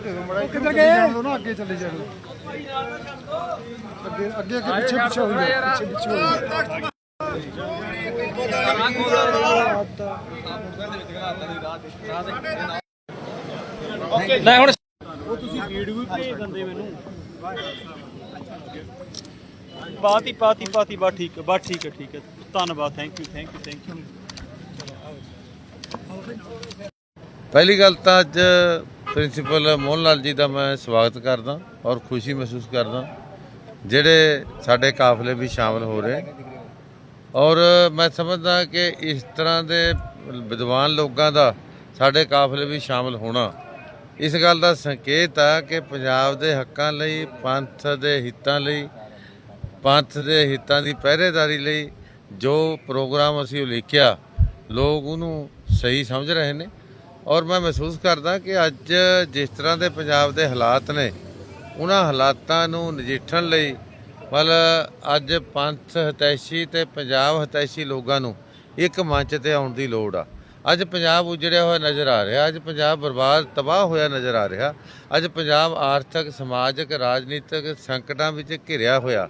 ਕਿੱਧਰ ਗਏ? ਨਾ ਅੱਗੇ ਚੱਲੇ ਜਾਣ ਅੱਗੇ ਅੱਗੇ ਅੱਗੇ ਪਿੱਛੇ ਪਿੱਛੇ ਹੋ ਗਏ ਪਿੱਛੇ ਪਿੱਛੇ ਹੋ ਗਏ ਲੈ ਹੁਣ ਉਹ ਤੁਸੀਂ ਵੀਡੀਓ ਵੀ ਭੇਜ ਦਿੰਦੇ ਮੈਨੂੰ। ਬਾਤ ਹੀ ਪਾਤੀ ਪਾਤੀ ਬਾ ਠੀਕ ਬਾ ਠੀਕ ਹੈ ਠੀਕ ਹੈ। ਧੰਨਵਾਦ thank you thank you thank you ਪਹਿਲੀ ਗੱਲ ਤਾਂ ਅੱਜ ਪ੍ਰਿੰਸੀਪਲ ਮੋਹਨ ਲਾਲ ਜੀ ਦਾ ਮੈਂ ਸਵਾਗਤ ਕਰਦਾ ਔਰ ਖੁਸ਼ੀ ਮਹਿਸੂਸ ਕਰਦਾ, ਜਿਹੜੇ ਸਾਡੇ ਕਾਫਲੇ ਵੀ ਸ਼ਾਮਲ ਹੋ ਰਹੇ। ਔਰ ਮੈਂ ਸਮਝਦਾ ਕਿ ਇਸ ਤਰ੍ਹਾਂ ਦੇ ਵਿਦਵਾਨ ਲੋਕਾਂ ਦਾ ਸਾਡੇ ਕਾਫਲੇ ਵੀ ਸ਼ਾਮਲ ਹੋਣਾ, ਇਸ ਗੱਲ ਦਾ ਸੰਕੇਤ ਆ ਕਿ ਪੰਜਾਬ ਦੇ ਹੱਕਾਂ ਲਈ, ਪੰਥ ਦੇ ਹਿੱਤਾਂ ਲਈ, ਪੰਥ ਦੇ ਹਿੱਤਾਂ ਦੀ ਪਹਿਰੇਦਾਰੀ ਲਈ ਜੋ ਪ੍ਰੋਗਰਾਮ ਅਸੀਂ ਉਲੀਖਿਆ ਲੋਕ ਉਹਨੂੰ ਸਹੀ ਸਮਝ ਰਹੇ ਨੇ। ਔਰ ਮੈਂ ਮਹਿਸੂਸ ਕਰਦਾ ਕਿ ਅੱਜ ਜਿਸ ਤਰ੍ਹਾਂ ਦੇ ਪੰਜਾਬ ਦੇ ਹਾਲਾਤ ਨੇ, ਉਹਨਾਂ ਹਾਲਾਤਾਂ ਨੂੰ ਨਜਿੱਠਣ ਲਈ ਮਤਲਬ ਅੱਜ ਪੰਥ ਹਤੈਸ਼ੀ ਤੇ ਪੰਜਾਬ ਹਤੈਸ਼ੀ ਲੋਕਾਂ ਨੂੰ ਇੱਕ ਮੰਚ ਤੇ ਆਉਣ ਦੀ ਲੋੜ ਆ। ਅੱਜ ਪੰਜਾਬ ਉਜੜਿਆ ਹੋਇਆ ਨਜ਼ਰ ਆ ਰਿਹਾ, ਅੱਜ ਪੰਜਾਬ ਬਰਬਾਦ, ਤਬਾਹ ਹੋਇਆ ਨਜ਼ਰ ਆ ਰਿਹਾ, ਅੱਜ ਪੰਜਾਬ ਆਰਥਿਕ, ਸਮਾਜਿਕ, ਰਾਜਨੀਤਿਕ ਸੰਕਟਾਂ ਵਿੱਚ ਘਿਰਿਆ ਹੋਇਆ।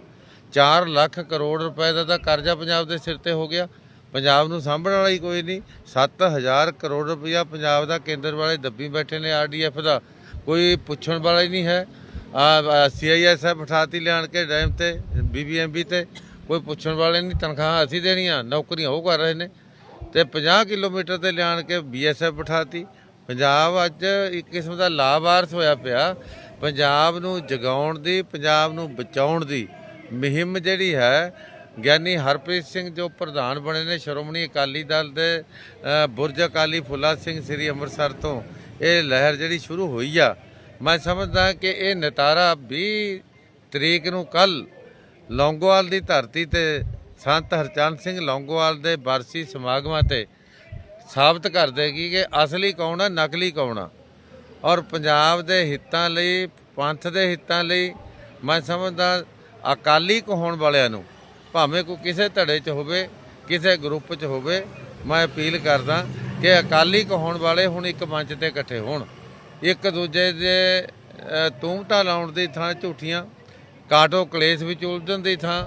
4 ਲੱਖ ਕਰੋੜ ਰੁਪਏ ਦਾ ਤਾਂ ਕਰਜ਼ਾ ਪੰਜਾਬ ਦੇ ਸਿਰ ਤੇ ਹੋ ਗਿਆ। ਪੰਜਾਬ ਨੂੰ ਸਾਂਭਣ ਵਾਲਾ ਹੀ ਕੋਈ ਨਹੀਂ। 7000 ਕਰੋੜ ਰੁਪਇਆ ਪੰਜਾਬ ਦਾ ਕੇਂਦਰ ਵਾਲੇ ਦੱਬੀ ਬੈਠੇ ਨੇ ਆਰਡੀਐਫ ਦਾ। ਕੋਈ ਪੁੱਛਣ ਵਾਲਾ ਹੀ ਨਹੀਂ ਹੈ। ਆ ਸੀਆਈਐਸਐਫ ਬਿਠਾਤੀ ਲਿਆਣ ਕੇ ਡੈਮ ਤੇ ਬੀਬੀਐਮਬੀ ਤੇ। ਕੋਈ ਪੁੱਛਣ ਵਾਲੇ ਨਹੀਂ, ਤਨਖਾਹ ਅਸੀਂ ਦੇਣੀਆਂ, ਨੌਕਰੀਆਂ ਉਹ ਕਰ ਰਹੇ ਨੇ। ਤੇ 50 ਕਿਲੋਮੀਟਰ ਤੇ ਲਿਆਣ ਕੇ ਬੀਐਸਐਫ ਬਿਠਾਤੀ ਪੰਜਾਬ ਅੱਜ ਇੱਕ ਕਿਸਮ ਦਾ ਲਾਵਾਰਸ ਹੋਇਆ ਪਿਆ। ਪੰਜਾਬ ਨੂੰ ਜਗਾਉਣ ਦੀ, ਪੰਜਾਬ ਨੂੰ ਬਚਾਉਣ ਦੀ ਮੁਹਿੰਮ ਜਿਹੜੀ ਹੈ ਗਿਆਨੀ ਹਰਪ੍ਰੀਤ ਸਿੰਘ ਜੋ ਪ੍ਰਧਾਨ ਬਣੇ ਨੇ, ਸ਼੍ਰੋਮਣੀ ਅਕਾਲੀ ਦਲ ਦੇ ਬੁਰਜ ਅਕਾਲੀ ਫੁੱਲਾ ਸਿੰਘ ਸ੍ਰੀ ਅੰਮ੍ਰਿਤਸਰ ਤੋਂ ਇਹ ਲਹਿਰ ਜਿਹੜੀ ਸ਼ੁਰੂ ਹੋਈ ਆ। ਮੈਂ ਸਮਝਦਾ ਕਿ ਇਹ ਨਤਾਰਾ 20 ਤਰੀਕ ਨੂੰ ਕੱਲ ਲੌਂਗੋਵਾਲ ਦੀ ਧਰਤੀ ਤੇ ਸੰਤ ਹਰਚੰਦ ਸਿੰਘ ਲੌਂਗੋਵਾਲ ਦੇ ਬਰਸੀ ਸਮਾਗਮਾਂ ਤੇ ਸਾਬਤ ਕਰ ਦੇਗੀ ਕਿ ਅਸਲੀ ਕੌਣ ਆ, ਨਕਲੀ ਕੌਣ ਆ। ਔਰ ਪੰਜਾਬ ਦੇ ਹਿੱਤਾਂ ਲਈ, ਪੰਥ ਦੇ ਹਿੱਤਾਂ ਲਈ ਮੈਂ ਸਮਝਦਾ ਅਕਾਲੀ ਕਹਾਉਣ ਵਾਲਿਆਂ ਨੂੰ ਭਾਵੇਂ ਕੋਈ ਕਿਸੇ ਧੜੇ 'ਚ ਹੋਵੇ ਕਿਸੇ ਗਰੁੱਪ 'ਚ ਹੋਵੇ ਮੈਂ ਅਪੀਲ ਕਰਦਾ ਕਿ ਅਕਾਲੀ ਕਹਾਉਣ ਵਾਲੇ ਹੁਣ ਇੱਕ ਮੰਚ ਤੇ ਇਕੱਠੇ ਹੋਣ। ਇੱਕ ਦੂਜੇ ਦੇ ਅ, ਲਾਉਣ ਦੀ ਥਾਂ ਝੂਠੀਆਂ ਕਾਟੋ ਕਲੇਸ਼ ਵਿੱਚ ਉਲਝਣ ਦੀ ਥਾਂ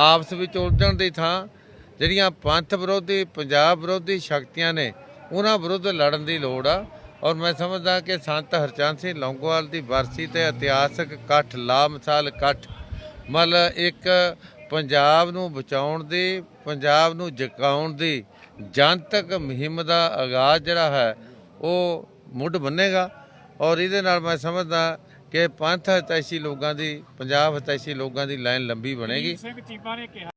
ਆਪਸ ਵਿੱਚ ਉਲਝਣ ਦੀ ਥਾਂ ਜਿਹੜੀਆਂ ਪੰਥ ਵਿਰੋਧੀ ਪੰਜਾਬ ਵਿਰੋਧੀ ਸ਼ਕਤੀਆਂ ਨੇ ਉਹਨਾਂ ਵਿਰੁੱਧ ਲੜਨ ਦੀ ਲੋੜ ਆ। ਔਰ ਮੈਂ ਸਮਝਦਾ ਕਿ ਸੰਤ ਹਰਚੰਦ ਸਿੰਘ ਲੌਂਗੋਵਾਲ ਦੀ ਵਰਸੀ ਤੇ ਇਤਿਹਾਸਕ ਇਕੱਠ ਲਾ ਮਿਸਾਲ ਇਕੱਠ ਮਤਲਬ ਇੱਕ ਪੰਜਾਬ ਨੂੰ ਬਚਾਉਣ ਦੀ, ਪੰਜਾਬ ਨੂੰ ਜਗਾਉਣ ਦੀ ਜਨਤਕ ਮੁਹਿੰਮ ਦਾ ਆਗਾਜ਼ ਜਿਹੜਾ ਹੈ, ਉਹ ਮੁੱਢ ਬੰਨੇਗਾ। ਔਰ ਇਹਦੇ ਨਾਲ ਮੈਂ ਸਮਝਦਾ ਕਿ ਪੰਥ ਹਤੈਸ਼ੀ ਲੋਕਾਂ ਦੀ, ਪੰਜਾਬ ਹਤੈਸ਼ੀ ਲੋਕਾਂ ਦੀ ਲਾਈਨ ਲੰਬੀ ਬਣੇਗੀ। ਸਿੰਘ ਚੀਪਾ ਨੇ ਕਿਹਾ